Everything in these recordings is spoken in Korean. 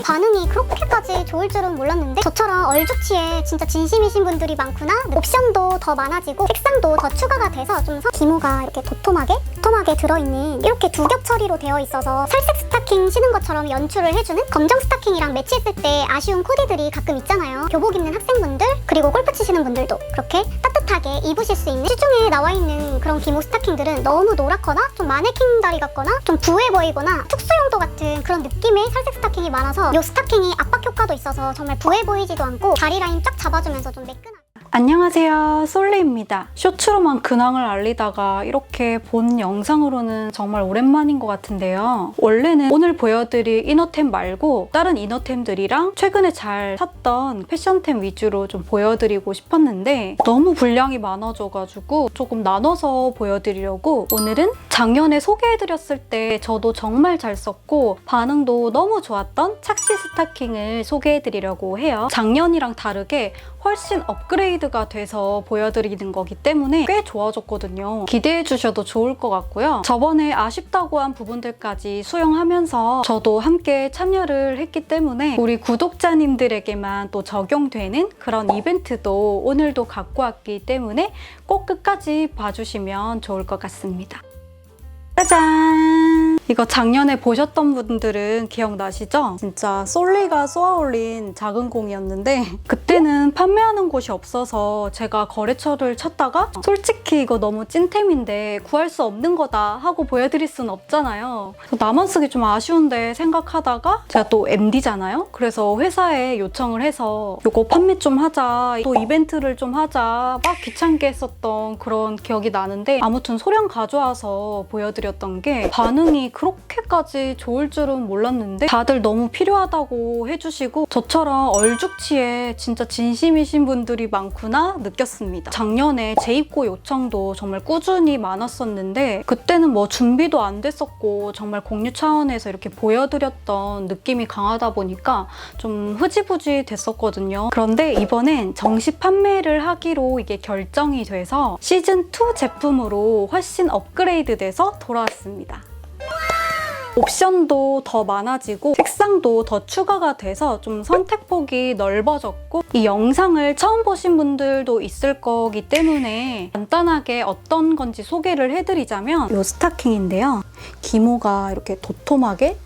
반응이 그렇게까지 좋을 줄은 몰랐는데 저처럼 얼죽치에 진짜 진심이신 분들이 많구나? 옵션도 더 많아지고 색상도 더 추가가 돼서 좀 서- 기모가 이렇게 도톰하게? 도톰하게 들어있는 이렇게 두 겹 처리로 되어 있어서 살색 스타킹 신은 것처럼 연출을 해주는 검정 스타킹이랑 매치했을 때 아쉬운 코디들이 가끔 있잖아요. 교복 입는 학생분들 그리고 골프 치시는 분들도 그렇게 따뜻 하게 입으실 수 있는 시중에 나와 있는 그런 기모 스타킹들은 너무 노랗거나 좀 마네킹 다리 같거나 좀 부해 보이거나 특수 용도 같은 그런 느낌의 살색 스타킹이 많아서 이 스타킹이 압박 효과도 있어서 정말 부해 보이지도 않고 다리 라인 쫙 잡아주면서 좀 매끈한 안녕하세요. 솔리입니다. 쇼츠로만 근황을 알리다가 이렇게 본 영상으로는 정말 오랜만인 것 같은데요. 원래는 오늘 보여드릴 이너템 말고 다른 이너템들이랑 최근에 잘 샀던 패션템 위주로 좀 보여드리고 싶었는데 너무 분량이 많아져가지고 조금 나눠서 보여드리려고 오늘은 작년에 소개해드렸을 때 저도 정말 잘 썼고 반응도 너무 좋았던 착시 스타킹을 소개해드리려고 해요. 작년이랑 다르게 훨씬 업그레이드 가 돼서 보여드리는 거기 때문에 꽤 좋아졌거든요. 기대해 주셔도 좋을 것 같고요. 저번에 아쉽다고 한 부분들까지 수용하면서 저도 함께 참여를 했기 때문에 우리 구독자님들에게만 또 적용되는 그런 이벤트도 오늘도 갖고 왔기 때문에 꼭 끝까지 봐주시면 좋을 것 같습니다. 짜잔! 이거 작년에 보셨던 분들은 기억나시죠? 진짜 솔리가 쏘아올린 작은 공이었는데 그때는 판매하는 곳이 없어서 제가 거래처를 찾다가 솔직히 이거 너무 찐템인데 구할 수 없는 거다 하고 보여드릴 수는 없잖아요. 나만 쓰기 좀 아쉬운데 생각하다가 제가 또 MD잖아요. 그래서 회사에 요청을 해서 이거 판매 좀 하자, 또 이벤트를 좀 하자 막 귀찮게 했었던 그런 기억이 나는데 아무튼 소량 가져와서 보여드렸던 게 반응이 그렇게까지 좋을 줄은 몰랐는데 다들 너무 필요하다고 해주시고 저처럼 얼죽치에 진짜 진심이신 분들이 많구나 느꼈습니다. 작년에 재입고 요청도 정말 꾸준히 많았었는데 그때는 뭐 준비도 안 됐었고 정말 공유 차원에서 이렇게 보여드렸던 느낌이 강하다 보니까 좀 흐지부지 됐었거든요. 그런데 이번엔 정식 판매를 하기로 이게 결정이 돼서 시즌2 제품으로 훨씬 업그레이드 돼서 돌아왔습니다. 옵션도 더 많아지고 색상도 더 추가가 돼서 좀 선택폭이 넓어졌고 이 영상을 처음 보신 분들도 있을 거기 때문에 간단하게 어떤 건지 소개를 해드리자면 이 스타킹인데요. 기모가 이렇게 도톰하게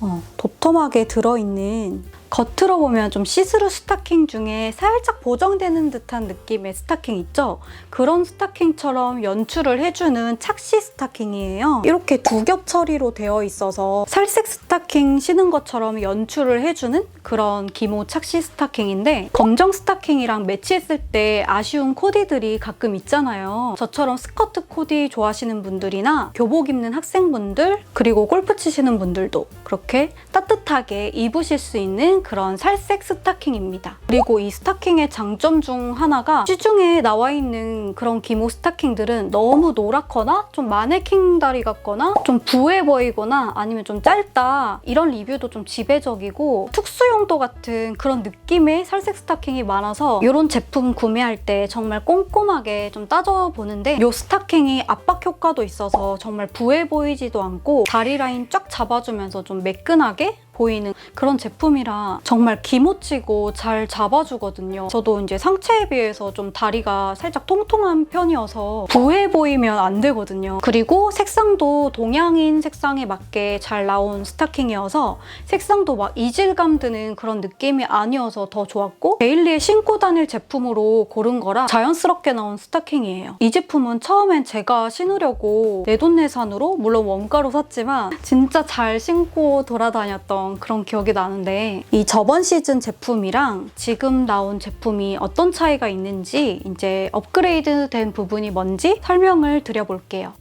어, 도톰하게 들어있는 겉으로 보면 좀 시스루 스타킹 중에 살짝 보정되는 듯한 느낌의 스타킹 있죠? 그런 스타킹처럼 연출을 해주는 착시 스타킹이에요. 이렇게 두 겹 처리로 되어 있어서 살색 스타킹 신은 것처럼 연출을 해주는 그런 기모 착시 스타킹인데 검정 스타킹이랑 매치했을 때 아쉬운 코디들이 가끔 있잖아요. 저처럼 스커트 코디 좋아하시는 분들이나 교복 입는 학생분들 그리고 골프 치시는 분들도 그렇게 따뜻하게 입으실 수 있는 그런 살색 스타킹입니다. 그리고 이 스타킹의 장점 중 하나가 시중에 나와 있는 그런 기모 스타킹들은 너무 노랗거나 좀 마네킹 다리 같거나 좀 부해 보이거나 아니면 좀 짧다 이런 리뷰도 좀 지배적이고 특수 용도 같은 그런 느낌의 살색 스타킹이 많아서 이런 제품 구매할 때 정말 꼼꼼하게 좀 따져보는데 이 스타킹이 압박 효과도 있어서 정말 부해 보이지도 않고 다리 라인 쫙 잡아주면서 좀 매끈하게 보이는 그런 제품이라 정말 기모치고 잘 잡아주거든요. 저도 이제 상체에 비해서 좀 다리가 살짝 통통한 편이어서 부해 보이면 안 되거든요. 그리고 색상도 동양인 색상에 맞게 잘 나온 스타킹이어서 색상도 막 이질감 드는 그런 느낌이 아니어서 더 좋았고 데일리에 신고 다닐 제품으로 고른 거라 자연스럽게 나온 스타킹이에요. 이 제품은 처음엔 제가 신으려고 내돈내산으로 물론 원가로 샀지만 진짜 잘 신고 돌아다녔 던 그런 기억이 나는데 이 저번 시즌 제품이랑 지금 나온 제품이 어떤 차이가 있는지 이제 업그레이드 된 부분이 뭔지 설명을 드려볼게요.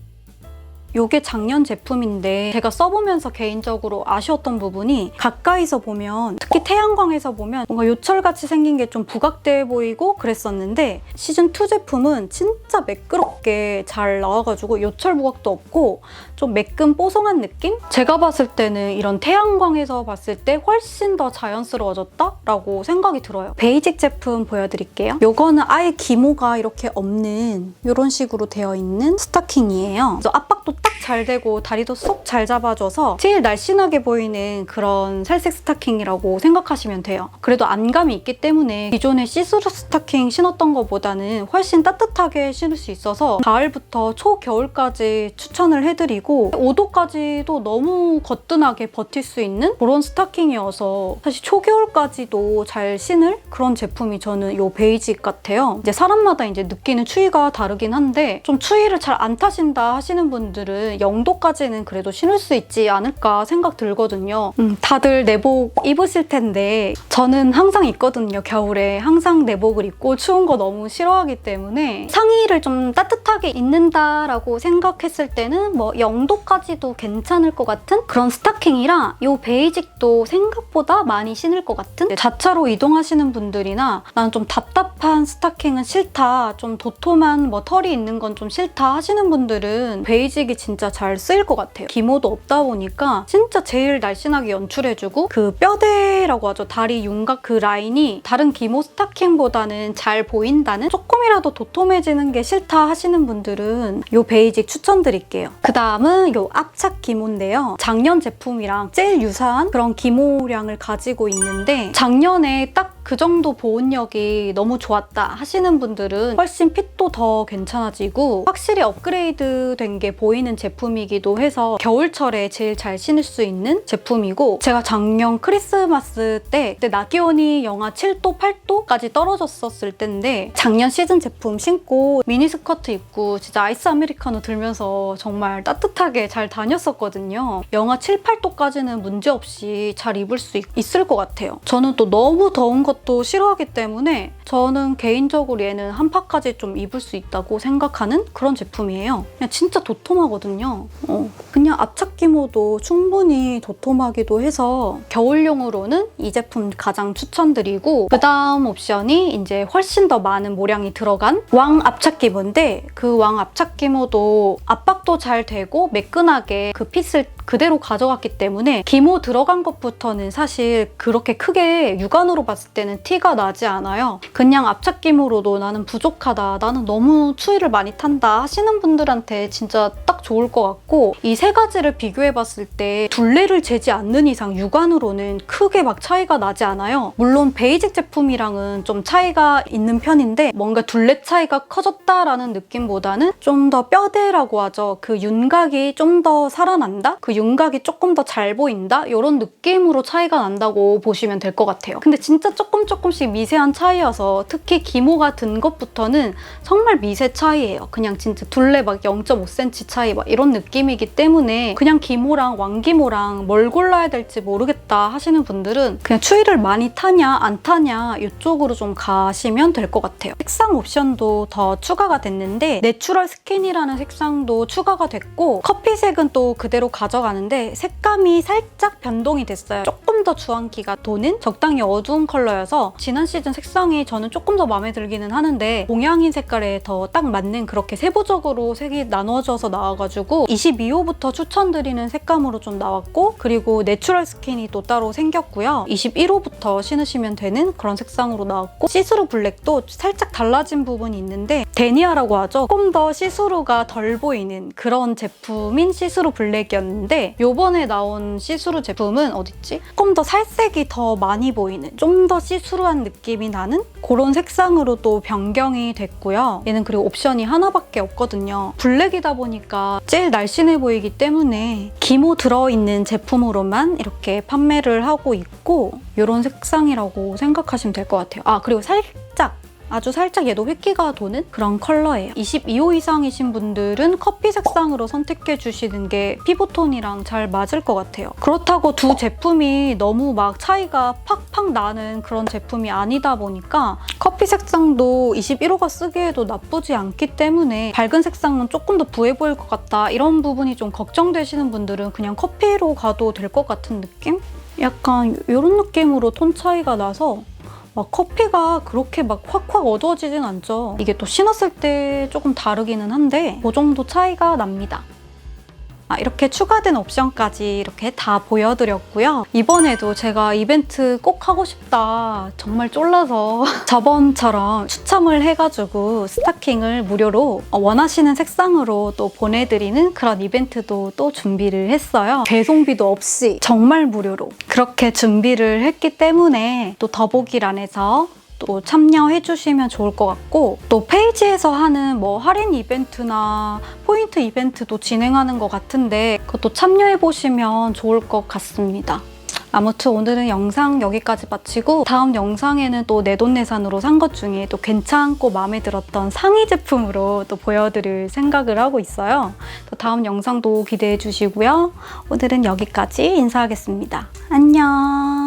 요게 작년 제품인데 제가 써보면서 개인적으로 아쉬웠던 부분이 가까이서 보면 특히 태양광에서 보면 뭔가 요철같이 생긴 게 좀 부각돼 보이고 그랬었는데 시즌2 제품은 진짜 매끄럽게 잘 나와가지고 요철 부각도 없고 좀 매끈 뽀송한 느낌? 제가 봤을 때는 이런 태양광에서 봤을 때 훨씬 더 자연스러워졌다라고 생각이 들어요. 베이직 제품 보여드릴게요. 요거는 아예 기모가 이렇게 없는 이런 식으로 되어 있는 스타킹이에요. 그래서 압박도 딱 잘 되고 다리도 쏙 잘 잡아줘서 제일 날씬하게 보이는 그런 살색 스타킹이라고 생각하시면 돼요. 그래도 안감이 있기 때문에 기존의 시스루 스타킹 신었던 것보다는 훨씬 따뜻하게 신을 수 있어서 가을부터 초겨울까지 추천을 해드리고 5도까지도 너무 거뜬하게 버틸 수 있는 그런 스타킹이어서 사실 초겨울까지도 잘 신을 그런 제품이 저는 이 베이직 같아요. 이제 사람마다 이제 느끼는 추위가 다르긴 한데 좀 추위를 잘 안 타신다 하시는 분들은 0도까지는 그래도 신을 수 있지 않을까 생각 들거든요. 음, 다들 내복 입으실 텐데 저는 항상 입거든요. 겨울에 항상 내복을 입고 추운 거 너무 싫어하기 때문에 상의를 좀 따뜻하게 입는다라고 생각했을 때는 뭐 0도까지도 괜찮을 것 같은 그런 스타킹이라 이 베이직도 생각보다 많이 신을 것 같은 자차로 이동하시는 분들이나 나는 좀 답답한 스타킹은 싫다 좀 도톰한 뭐 털이 있는 건 좀 싫다 하시는 분들은 베이직이 진짜 잘 쓰일 것 같아요. 기모도 없다 보니까 진짜 제일 날씬하게 연출해주고 그 뼈대라고 하죠. 다리 윤곽 그 라인이 다른 기모 스타킹보다는 잘 보인다는 조금이라도 도톰해지는 게 싫다 하시는 분들은 이 베이직 추천드릴게요. 그 다음은 이 압착 기모인데요. 작년 제품이랑 제일 유사한 그런 기모량을 가지고 있는데 작년에 딱 그 정도 보온력이 너무 좋았다 하시는 분들은 훨씬 핏도 더 괜찮아지고 확실히 업그레이드 된 게 보이는 제품이기도 해서 겨울철에 제일 잘 신을 수 있는 제품이고 제가 작년 크리스마스 때 그때 낮 기온이 영하 7도, 8도까지 떨어졌었을 때인데 작년 시즌 제품 신고 미니스커트 입고 진짜 아이스 아메리카노 들면서 정말 따뜻하게 잘 다녔었거든요. 영하 7, 8도까지는 문제없이 잘 입을 수 있, 있을 것 같아요. 저는 또 너무 더운 것도 싫어하기 때문에 저는 개인적으로 얘는 한파까지 좀 입을 수 있다고 생각하는 그런 제품이에요. 그냥 진짜 도톰하거든요. 어, 그냥 압착 기모도 충분히 도톰하기도 해서 겨울용으로는 이 제품 가장 추천드리고 그 다음 옵션이 이제 훨씬 더 많은 모량이 들어간 왕 압착 기모인데 그 왕 압착 기모도 압박도 잘 되고 매끈하게 그 핏을 그대로 가져갔기 때문에 기모 들어간 것부터는 사실 그렇게 크게 육안으로 봤을 때는 티가 나지 않아요. 그냥 압착기모로도 나는 부족하다, 나는 너무 추위를 많이 탄다 하시는 분들한테 진짜 딱 좋을 것 같고 이 세 가지를 비교해봤을 때 둘레를 재지 않는 이상 육안으로는 크게 막 차이가 나지 않아요. 물론 베이직 제품이랑은 좀 차이가 있는 편인데 뭔가 둘레 차이가 커졌다라는 느낌보다는 좀 더 뼈대라고 하죠. 그 윤곽이 좀 더 살아난다? 그 윤곽이 조금 더 잘 보인다? 이런 느낌으로 차이가 난다고 보시면 될 것 같아요. 근데 진짜 조금 조금씩 미세한 차이여서 특히 기모가 든 것부터는 정말 미세 차이예요. 그냥 진짜 둘레 막 0.5cm 차이 막 이런 느낌이기 때문에 그냥 기모랑 왕기모랑 뭘 골라야 될지 모르겠다 하시는 분들은 그냥 추위를 많이 타냐 안 타냐 이쪽으로 좀 가시면 될 것 같아요. 색상 옵션도 더 추가가 됐는데 내추럴 스킨이라는 색상도 추가가 됐고 커피색은 또 그대로 가져가는데 색감이 살짝 변동이 됐어요. 조금 더 주황기가 도는 적당히 어두운 컬러여서 지난 시즌 색상이 저는 조금 더 마음에 들기는 하는데 동양인 색깔에 더 딱 맞는 그렇게 세부적으로 색이 나눠져서 나와가지고 22호부터 추천드리는 색감으로 좀 나왔고 그리고 내추럴 스킨이 또 따로 생겼고요. 21호부터 신으시면 되는 그런 색상으로 나왔고 시스루 블랙도 살짝 달라진 부분이 있는데 데니아라고 하죠. 조금 더 시스루가 덜 보이는 그런 제품인 시스루 블랙이었는데 요번에 나온 시스루 제품은 어딨지? 조금 더 살색이 더 많이 보이는 좀 더 시스루한 느낌이 나는 그런 색상으로 또 변경이 됐고요. 얘는 그리고 옵션이 하나밖에 없거든요. 블랙이다 보니까 제일 날씬해 보이기 때문에 기모 들어있는 제품으로만 이렇게 판매를 하고 있고 이런 색상이라고 생각하시면 될 것 같아요. 아 그리고 살짝 아주 살짝 얘도 획기가 도는 그런 컬러예요. 22호 이상이신 분들은 커피 색상으로 선택해 주시는 게 피부톤이랑 잘 맞을 것 같아요. 그렇다고 두 제품이 너무 막 차이가 팍팍 나는 그런 제품이 아니다 보니까 커피 색상도 21호가 쓰기에도 나쁘지 않기 때문에 밝은 색상은 조금 더 부해 보일 것 같다 이런 부분이 좀 걱정되시는 분들은 그냥 커피로 가도 될 것 같은 느낌? 약간 이런 느낌으로 톤 차이가 나서 막 커피가 그렇게 막 확확 어두워지진 않죠. 이게 또 신었을 때 조금 다르기는 한데 그 정도 차이가 납니다. 아, 이렇게 추가된 옵션까지 이렇게 다 보여드렸고요. 이번에도 제가 이벤트 꼭 하고 싶다. 정말 쫄라서 저번처럼 추첨을 해가지고 스타킹을 무료로 원하시는 색상으로 또 보내드리는 그런 이벤트도 또 준비를 했어요. 배송비도 없이 정말 무료로 그렇게 준비를 했기 때문에 또 더보기란에서 또 참여해 주시면 좋을 것 같고 또 페이지에서 하는 뭐 할인 이벤트나 포인트 이벤트도 진행하는 것 같은데 그것도 참여해 보시면 좋을 것 같습니다. 아무튼 오늘은 영상 여기까지 마치고 다음 영상에는 또 내돈내산으로 산 것 중에 또 괜찮고 마음에 들었던 상위 제품으로 또 보여드릴 생각을 하고 있어요. 또 다음 영상도 기대해 주시고요. 오늘은 여기까지 인사하겠습니다. 안녕.